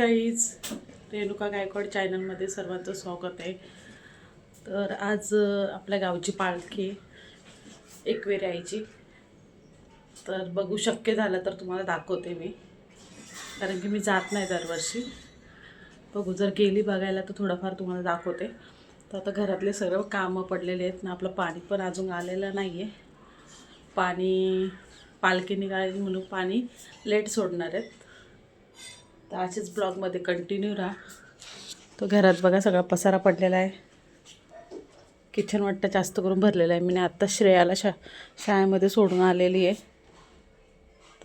Guys Renuka Gaikwad चॅनलमध्ये सर्वांचं स्वागत आहे. तर आज आपल्या गावची पालखी एकवेर यायची तर बघू शक्य झालं तर तुम्हाला दाखवते मी. कारण की मी जात नाही दरवर्षी. बघू जर गेली बघायला तर थोडंफार तुम्हाला दाखवते. तर आता घरातले सर्व कामं पडलेले आहेत ना आपलं पाणी पण अजून आलेलं नाही आहे पाणी पालखी निघाली म्हणून पाणी लेट सोडणार आहेत. तर असेच ब्लॉगमध्ये कंटिन्यू राहा. तो घरात बघा सगळा पसारा पडलेला आहे. किचन वाटतं जास्त करून भरलेलं आहे. मी आत्ता श्रेयाला शा शाळेमध्ये सोडून आलेली आहे.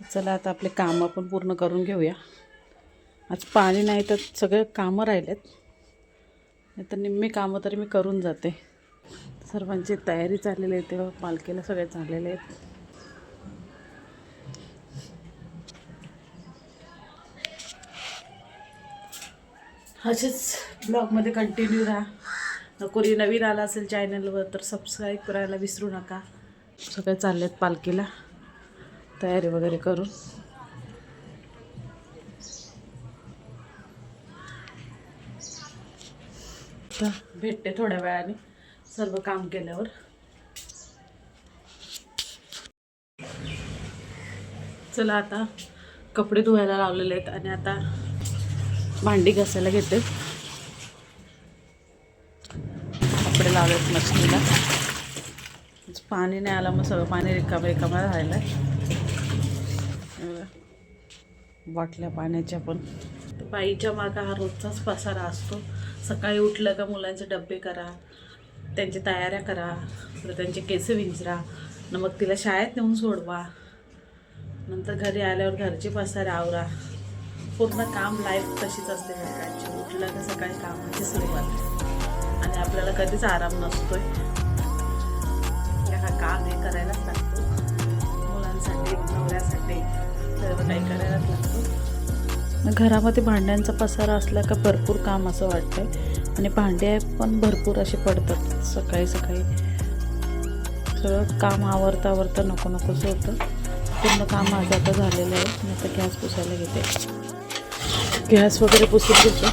तर चला आता आपले कामं पण पूर्ण करून घेऊया. आज पाणी नाही तर सगळे कामं राहिलेत. नाही तर निम्मी कामं तरी मी करून जाते. सर्वांची तयारी चाललेली आहे तेव्हा पालखीला सगळे चाललेले आहेत. असेच ब्लॉगमध्ये कंटिन्यू राहा. कोणी नवीन आला असेल चॅनलवर तर सबस्क्राईब करायला विसरू नका. सगळे चाललेत पालखीला. तयारी वगैरे करून. तर भेटते थोड्या वेळाने सर्व काम केल्यावर. चला आता कपडे धुवायला लावलेले आहेत आणि आता भांडी घासायला घेते. कपडे लावलेत मच्छीला पाणी नाही आलं मग सगळं पाणी रिकाम रिकामं राहिलं बाटल्या पाण्याच्या पण. तर बाईच्या मागं हा रोजचाच पसारा असतो. सकाळी उठलं का मुलांचे डबे करा त्यांच्या तयाऱ्या करा त्यांचे केस विंचरा न मग तिला शाळेत नेऊन सोडवा. नंतर घरी आल्यावर घरचे पसारे आवरा. पूर्ण काम लाईफ तशीच असते म्हणजे सकाळची उठलं का सकाळी कामाची सुरुवात. आणि आपल्याला कधीच आराम नसतोय. हा काम हे करायलाच लागतो. मुलांसाठी नवऱ्यासाठी सर्व काही करायलाच लागतो. घरामध्ये भांड्यांचा पसारा असला का भरपूर काम असं वाटतंय. आणि भांडे पण भरपूर असे पडतात. सकाळी सकाळी. सगळं काम आवरता आवरता नको नकोच होतं. पूर्ण काम माझं आता झालेलं आहे. मी आता गॅस पुसायला घेते. गॅस वगैरे पुसून घेतो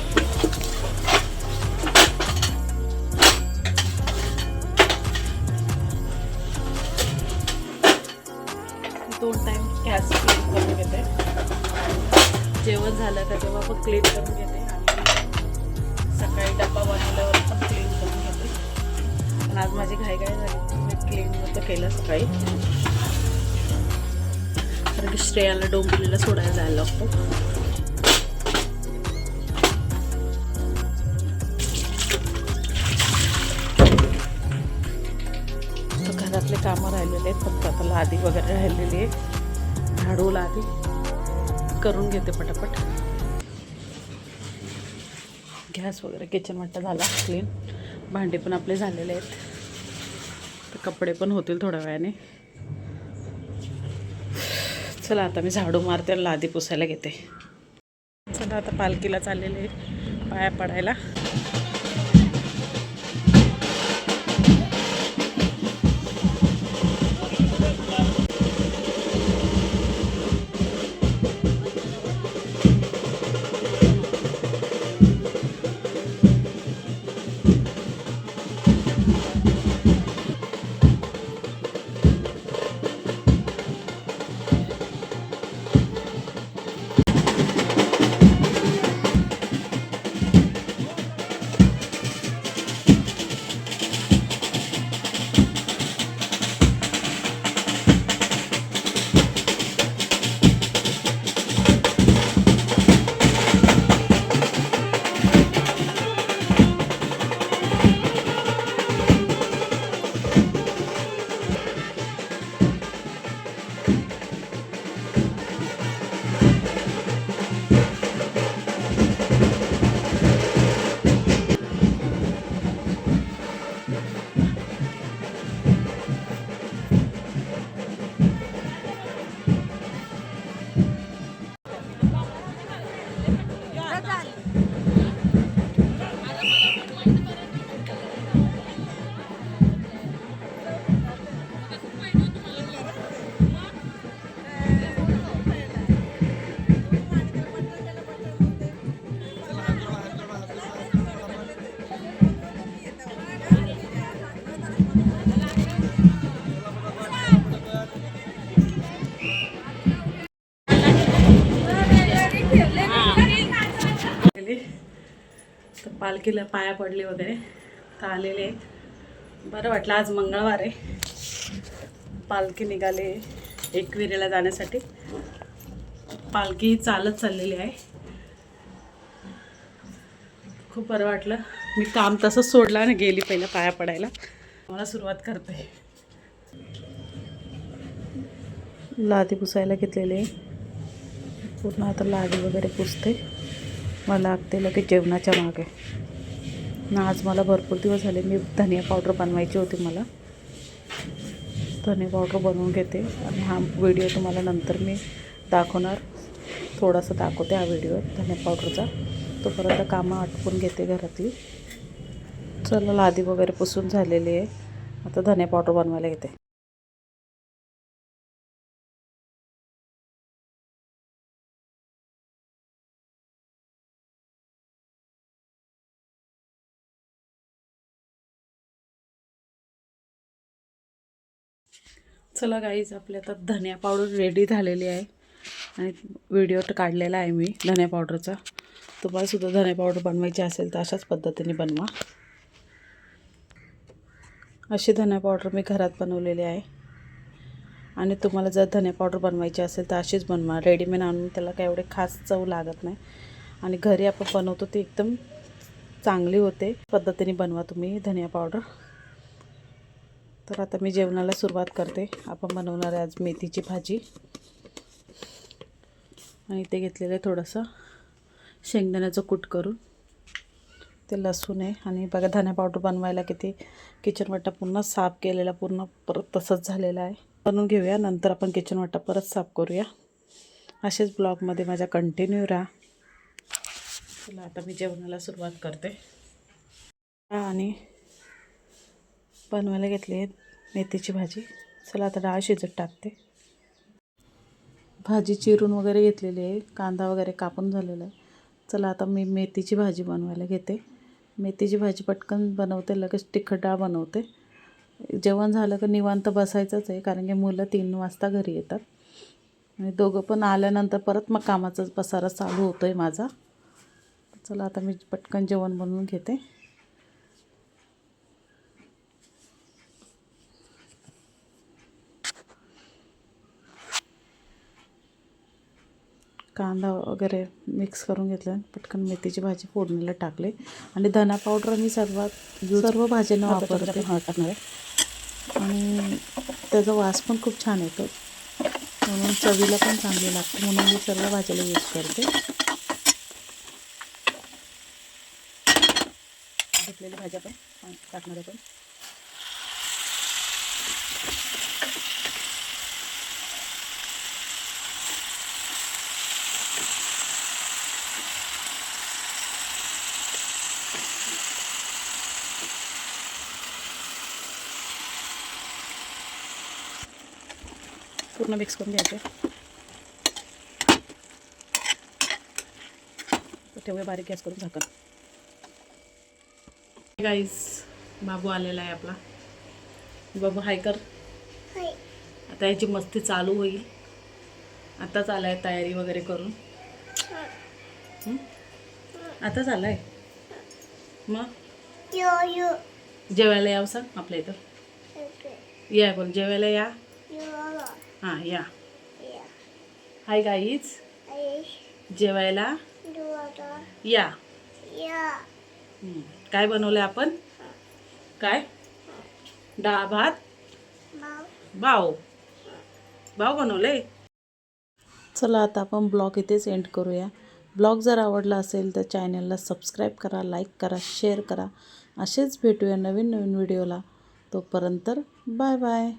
दोन टाईम गॅस क्लीन करून घेते. जेवण झालं का तेव्हा पण क्लीन करून घेते. आणि सकाळी डब्बा बनवल्यावर पण क्लीन करून घेते. पण आज माझी घाई घाई झाली मी क्लीन नव्हतं केलं सकाळी. कारण की श्रेयाला डोंबिवलीला सोडायला जायला लागतो. कामं राहिलेले आहेत. फक्त आता लादी वगैरे राहिलेली आहे झाडू लादी करून घेते पटापट. गॅस वगैरे किचन वाटतं झाला क्लीन भांडे पण आपले झालेले आहेत. तर कपडे पण होतील थोड्या वेळाने. चला आता मी झाडू मारते आणि लादी पुसायला घेते. चला आता पालखीला चाललेले पाया पडायला. पालखीला पाया पडली वगैरे. तर आलेले. बरं वाटलं आज मंगळवार आहे. पालखी निघाले एकविरेला जाण्यासाठी. पालखी चालत चाललेली आहे. खूप बरं वाटलं. मी काम तसंच सोडलं आणि गेली पहिलं पाया पडायला. मला सुरुवात करते. लादी पुसायला घेतलेले. पूर्ण आता लादी वगैरे पुसते. मला लागते लगेच जेवणाच्या मागे. ना आज मला भरपूर दिवस झाले मी धनिया पावडर बनवायची होती मला. धने पावडर बनवून घेते आणि हा व्हिडिओ तुम्हाला नंतर मी दाखवणार. थोडासा दाखवते हा व्हिडिओ धने पावडरचा. तोपर्यंत कामं आटपून घेते घरातली. चला लादी वगैरे पुसून झालेली आहे. आता धने पावडर बनवायला घेते चला गाईज आपली आता धनिया पावडर रेडी झालेली आहे. आणि व्हिडिओ तर काढलेला आहे मी धनिया पावडरचा तुम्हाला सुद्धा धनिया पावडर बनवायची असेल तर अशाच पद्धतीने बनवा. अशी धनिया पावडर मी घरात बनवलेली आहे. आणि तुम्हाला जर धनिया पावडर बनवायची असेल तर अशीच बनवा. रेडीमेड आणून त्याला काय एवढे खास चव लागत नाही. आणि घरी आपण बनवतो ती एकदम चांगली होते. पद्धतीने बनवा तुम्ही धनिया पावडर तर आता मी जेवणाला सुरुवात करते. आपण बनवणार आहे आज मेथीची भाजी. आणि ते घेतलेलं आहे थोडंसं शेंगदाण्याचं कूट करून. ते लसूण आहे. आणि बघा धन्या पावडर बनवायला किती किचन वाटा पूर्ण साफ केलेला पूर्ण परत तसंच झालेला आहे. बनवून घेऊया. नंतर आपण किचन वाटा परत साफ करूया. असेच ब्लॉगमध्ये माझ्या कंटिन्यू राहा. चला आता मी जेवणाला सुरुवात करते. आणि बनवायला घेतली आहे मेथीची भाजी. चला आता डाळ शिजत टाकते. भाजी चिरून वगैरे घेतलेली आहे. कांदा वगैरे कापून झालेला आहे. चला आता मी मेथीची भाजी बनवायला घेते. मेथीची भाजी पटकन बनवते लगेच तिखट डाळ बनवते. जेवण झालं का निवांत बसायचंच आहे कारण की मुलं तीन वाजता घरी येतात. आणि दोघं पण आल्यानंतर परत मग कामाचा पसारा चालू होतो आहे माझा. चला आता मी पटकन जेवण बनवून घेते. कांदा वगैरे मिक्स करून घेतलं. पटकन मेथीची भाजी फोडणीला टाकले. आणि धना पावडर मी सर्वात सर्व भाज्यांना वापरते टाकणार आहे. आणि त्याचा वास पण खूप छान येतो. म्हणून चवीला पण चांगली लागते. म्हणून मी सर्व भाज्याला यूज करते. घेतलेली भाज्या पण टाकणार आहे पूर्ण मिक्स करून घ्यायचं. ठेवूया बारीक गॅस करून झाकण. गाईस बाबू आलेला आहे आपला. बाबू हाय कर. आता याची मस्ती चालू होईल. आताच आलाय तयारी वगैरे करून? आताच आलाय मग? जेवायला यावं सांग आपल्या इथं. या बोल जेवायला या. हां या. हाय गाईज जेवायला? या. हं. काय बनवलं आपण? काय? डाळ भात? बाव बाव बनवले चला आता आपण ब्लॉग इथेच एंड करूया. ब्लॉग जर आवडला असेल तर चॅनलला सबस्क्राईब करा लाईक करा शेअर करा. असेच भेटूया नवीन नवीन व्हिडिओला तोपर्यंत बाय बाय